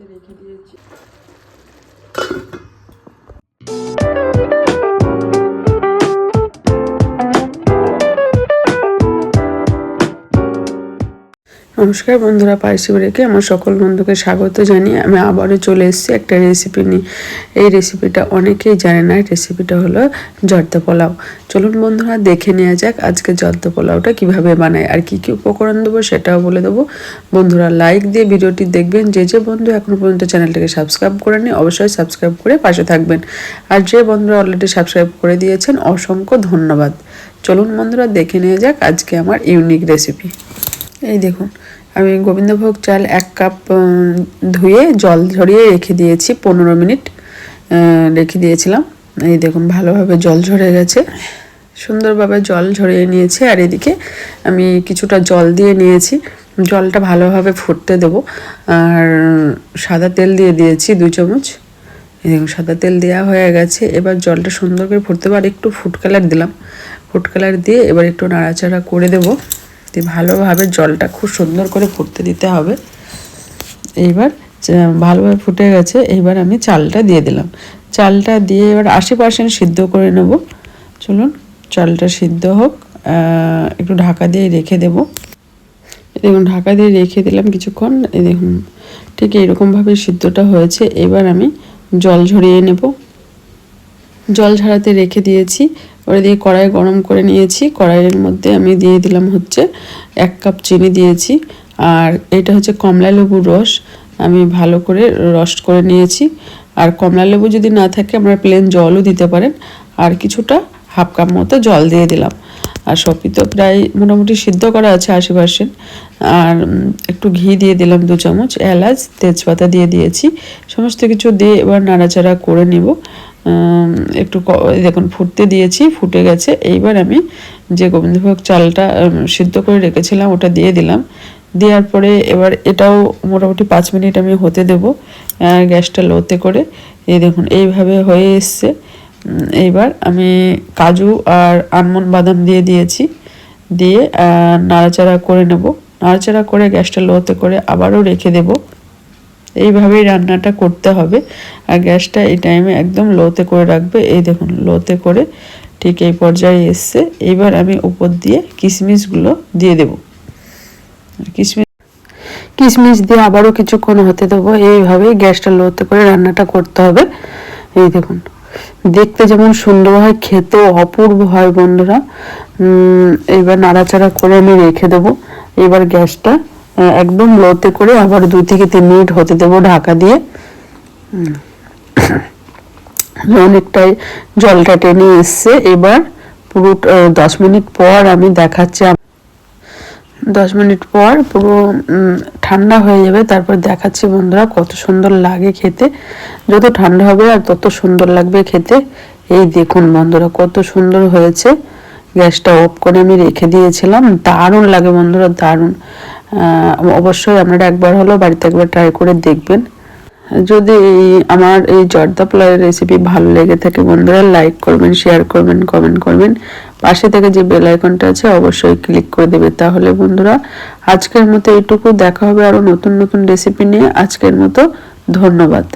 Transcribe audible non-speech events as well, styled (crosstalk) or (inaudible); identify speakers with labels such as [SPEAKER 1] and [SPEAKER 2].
[SPEAKER 1] ঝরাতে রেখে দিয়েছি নমস্কার বন্ধুরা পার্সি রেখে আমার সকল বন্ধুকে স্বাগত জানিয়ে আমি আবারও চলে এসেছি একটা রেসিপি নিয়ে। এই রেসিপিটা অনেকেই জানে না রেসিপিটা হলো জর্দা পোলাও। চলুন বন্ধুরা, দেখে নেওয়া যাক আজকে জর্দা পোলাওটা কীভাবে বানায় আর কি কি উপকরণ দেবো সেটাও বলে দেবো। বন্ধুরা লাইক দিয়ে ভিডিওটি দেখবেন। যে যে বন্ধু এখনও পর্যন্ত চ্যানেলটিকে সাবস্ক্রাইব করেনি অবশ্যই সাবস্ক্রাইব করে পাশে থাকবেন। আর যে বন্ধুরা অলরেডি সাবস্ক্রাইব করে দিয়েছেন, অসংখ্য ধন্যবাদ। চলুন বন্ধুরা, দেখে নিয়ে যাক আজকে আমার ইউনিক রেসিপি এই দেখুন আমি গোবিন্দভোগ চাল এক কাপ ধুয়ে জল ঝরিয়ে রেখে দিয়েছি, পনেরো মিনিট রেখে দিয়েছিলাম। এই দেখুন, ভালোভাবে জল ঝরে গেছে। সুন্দরভাবে জল ঝরিয়ে নিয়েছি, আর এদিকে আমি কিছুটা জল দিয়ে নিয়েছি। জলটা ভালোভাবে ফুটতে দেবো। আর সাদা তেল দিয়ে দিয়েছি দু চামচ। এই দেখুন, সাদা তেল দেওয়া হয়ে গেছে। এবার জলটা সুন্দর করে ফুটতে আর একটু ফুড কালার দিলাম। ফুড কালার দিয়ে এবার একটু নাড়াচাড়া করে দেবো। দিয়ে ভালোভাবে জলটা খুব সুন্দর করে ফুটতে দিতে হবে। এইবার ভালোভাবে ফুটে গেছে, এইবার আমি চালটা দিয়ে দিলাম। চালটা দিয়ে এবার আশি পার্সেন্ট সিদ্ধ করে নেব। চলুন, চালটা সিদ্ধ হোক একটু ঢাকা দিয়ে রেখে দেব। দেখুন, ঢাকা দিয়ে রেখে দিলাম কিছুক্ষণ। দেখুন, ঠিক এইরকমভাবে সিদ্ধটা হয়েছে। এবার আমি জল ঝরিয়ে নেব। জল ঝরাতে রেখে দিয়েছি। ওরা দিয়ে কড়াই গরম করে নিয়েছি। কড়াইয়ের মধ্যে আমি দিয়ে দিলাম হচ্ছে এক কাপ চিনি দিয়েছি। আর এটা হচ্ছে কমলা লেবুর রস। আমি ভালো করে রস করে নিয়েছি। আর কমলা লেবু যদি না থাকে, আপনারা প্লেন জলও দিতে পারেন। আর কিছুটা হাফ কাপ মতো জল দিয়ে দিলাম। আর সবই তো প্রায় মোটামুটি সিদ্ধ করা আছে আশি পার্সেন্ট আর একটু ঘি দিয়ে দিলাম দু চামচ, এলাচ, তেজপাতা দিয়ে দিয়েছি। সমস্ত কিছু দিয়ে এবার নাড়াচাড়া করে নিব। একটু দেখুন, ফুটতে দিয়েছি, ফুটে গেছে। এইবার আমি যে গোবিন্দভোগ চালটা সিদ্ধ করে রেখেছিলাম, ওটা দিয়ে দিলাম। দেওয়ার পরে এবার এটাও মোটামুটি পাঁচ মিনিট আমি হতে দেব গ্যাসটা লোতে করে। এই দেখুন, এইভাবে হয়ে এসছে। এইবার আমি কাজু আর আলমন্ড বাদাম দিয়ে দিয়েছি। দিয়ে নাড়াচাড়া করে নেব। নাড়াচাড়া করে গ্যাসটা লোতে করে আবারও রেখে দেবো। এইভাবেই রান্নাটা করতে হবে। আর গ্যাসটা এই টাইমে একদম লোতে করে রাখবে। এই দেখুন লোতে করে ঠিক এই পর্যায়ে এসছে। এইবার আমি উপর দিয়ে কিশমিশগুলো দিয়ে দেব। কিশমিশ কিশমিশ দিয়ে আবারও কিছুক্ষণ হতে দেবো। এইভাবেই গ্যাসটা লোতে করে রান্নাটা করতে হবে। এই দেখুন দেখতে যেমন সুন্দর হয় খেতেও অপূর্ব হয় বন্ধুরা। উম, এইবার নাড়াচাড়া করে আমি রেখে দেবো। এবার গ্যাসটা একদম লোতে করে আবার দুই থেকে তিন মিনিট হতে দেবো ঢাকা দিয়ে। (clears throat) অনেকটাই জলটা টেনে এসছে। এবার পুরো দশ মিনিট পর আমি দেখাচ্ছি দশ মিনিট পর পুরো ঠান্ডা হয়ে যাবে। তারপর দেখাচ্ছি বন্ধুরা কত সুন্দর লাগে খেতে। যত ঠান্ডা হবে আর তত সুন্দর লাগবে খেতে। এই দেখুন বন্ধুরা কত সুন্দর হয়েছে। গ্যাসটা অফ করে আমি রেখে দিয়েছিলাম। দারুণ লাগে বন্ধুরা, দারুণ। অবশ্যই আপনারা একবার হলেও বাড়িতে একবার ট্রাই করে দেখবেন। যদি আমার এই জর্দা পোলাওয়ের রেসিপি ভালো লেগে থাকে বন্ধুরা লাইক করবেন শেয়ার করবেন কমেন্ট করবেন। পাশে থেকে যে বেল আইকনটা আছে, অবশ্যই ক্লিক করে দেবে। তাহলে বন্ধুরা, আজকের মতো এইটুকু। দেখা হবে আরও নতুন নতুন রেসিপি নিয়ে। আজকের মতো ধন্যবাদ।